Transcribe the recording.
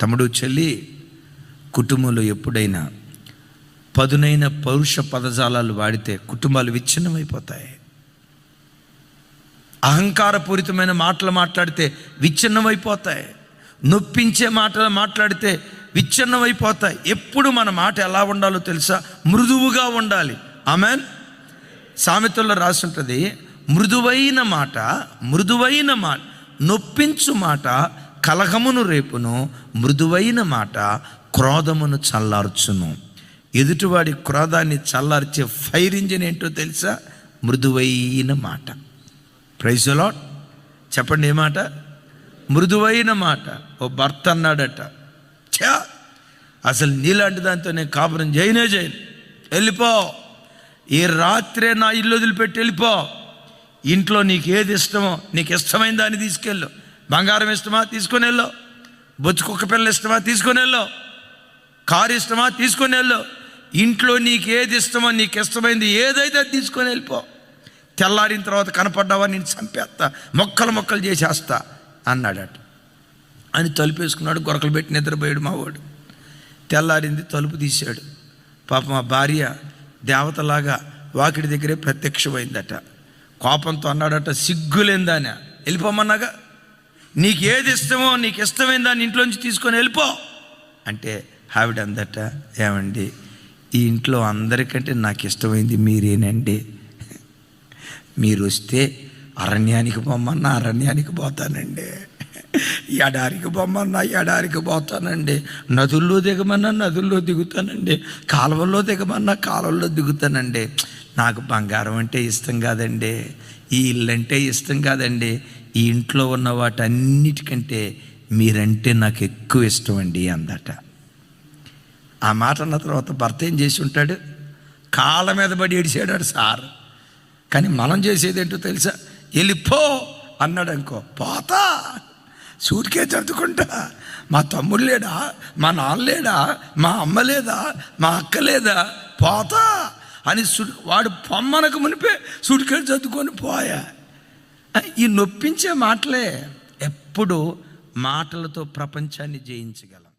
తమ్ముడు చెల్లి కుటుంబంలో ఎప్పుడైనా పదునైన పౌరుష పదజాలాలు వాడితే కుటుంబాలు విచ్ఛిన్నమైపోతాయి. అహంకారపూరితమైన మాటలు మాట్లాడితే విచ్ఛిన్నమైపోతాయి. నొప్పించే మాటలు మాట్లాడితే విచ్ఛిన్నమైపోతాయి. ఎప్పుడు మన మాట ఎలా ఉండాలో తెలుసా? మృదువుగా ఉండాలి. ఆమెన్. సామెతల్లో రాసి ఉంటుంది మృదువైన మాట మృదువైన మాట నొప్పించు మాట కలహమును రేపును మృదువైన మాట క్రోధమును చల్లార్చును. ఎదుటివాడి క్రోధాన్ని చల్లార్చే ఫైర్ ఇంజిన్ ఏంటో తెలుసా? మృదువైన మాట. ప్రైజ్ లాట్ చెప్పండి ఏ మాట? మృదువైన మాట. ఓ భర్త అన్నాడట. ఛా! అసలు నీలాంటి దాంతో నేను కాపురం చేయనే చేయను. వెళ్ళిపో. ఈ రాత్రే నా ఇల్లు వదిలిపెట్టి వెళ్ళిపో. ఇంట్లో నీకు ఏది ఇష్టమో నీకు ఇష్టమైన దాన్ని తీసుకెళ్ళు. బంగారం ఇష్టమా? తీసుకొని వెళ్ళో. బొచ్చు కుక్క పిల్ల ఇష్టమా? తీసుకొని వెళ్ళో. కారు ఇష్టమా? తీసుకొని వెళ్ళో. ఇంట్లో నీకు ఏది ఇష్టమో నీకు ఇష్టమైంది ఏదైతే అది తీసుకొని వెళ్ళిపో. తెల్లారిన తర్వాత కనపడ్డావా? నేను చంపేస్తా. మొక్కలు మొక్కలు చేసేస్తా అన్నాడట. అని తలుపు వేసుకున్నాడు. గొరకలు పెట్టి నిద్రపోయాడు మావాడు. తెల్లారింది తలుపు తీశాడు. పాప మా భార్య దేవతలాగా వాకిడి దగ్గరే ప్రత్యక్షమైందట. కోపంతో అన్నాడట సిగ్గులేందానే? వెళ్ళిపోమన్నాగా? నీకు ఏది ఇష్టమో నీకు ఇష్టమైన దాన్ని ఇంట్లోంచి తీసుకొని వెళ్ళిపో. అంటే ఆవిడ అందట ఏమండి? ఈ ఇంట్లో అందరికంటే నాకు ఇష్టమైంది మీరేనండి. మీరు వస్తే అరణ్యానికి పొమ్మన్నా అరణ్యానికి పోతానండి. ఎడారికి పొమ్మన్నా ఎడారికి పోతానండి. నదుల్లో దిగమన్నా నదుల్లో దిగుతానండి. కాలువల్లో దిగమన్నా కాలువల్లో దిగుతానండి. నాకు బంగారం అంటే ఇష్టం కాదండి. ఈ ఇల్లు అంటే ఇష్టం కాదండి. ఈ ఇంట్లో ఉన్న వాటన్నిటికంటే మీరంటే నాకు ఎక్కువ ఇష్టం అండి అందట. ఆ మాట అన్న తర్వాత భర్త ఏం చేసి ఉంటాడు? కాళ్ళ మీద పడి ఏడిచాడు సార్. కానీ మనం చేసేది ఏంటో తెలుసా? వెళ్ళిపో అన్నాడు అనుకో. పోతా. సూటికే చదువుకుంటా మా తమ్ముడు లేడా? మా నాన్న లేడా? మా అమ్మ లేదా? మా అక్క లేదా? పోతా అని సు వాడు పొమ్మనకు మునిపే సూటికే చదువుకొని పోయా. ఈ నొప్పించే మాటలే ఎప్పుడు మాటలతో ప్రపంచాన్ని జయించగలం.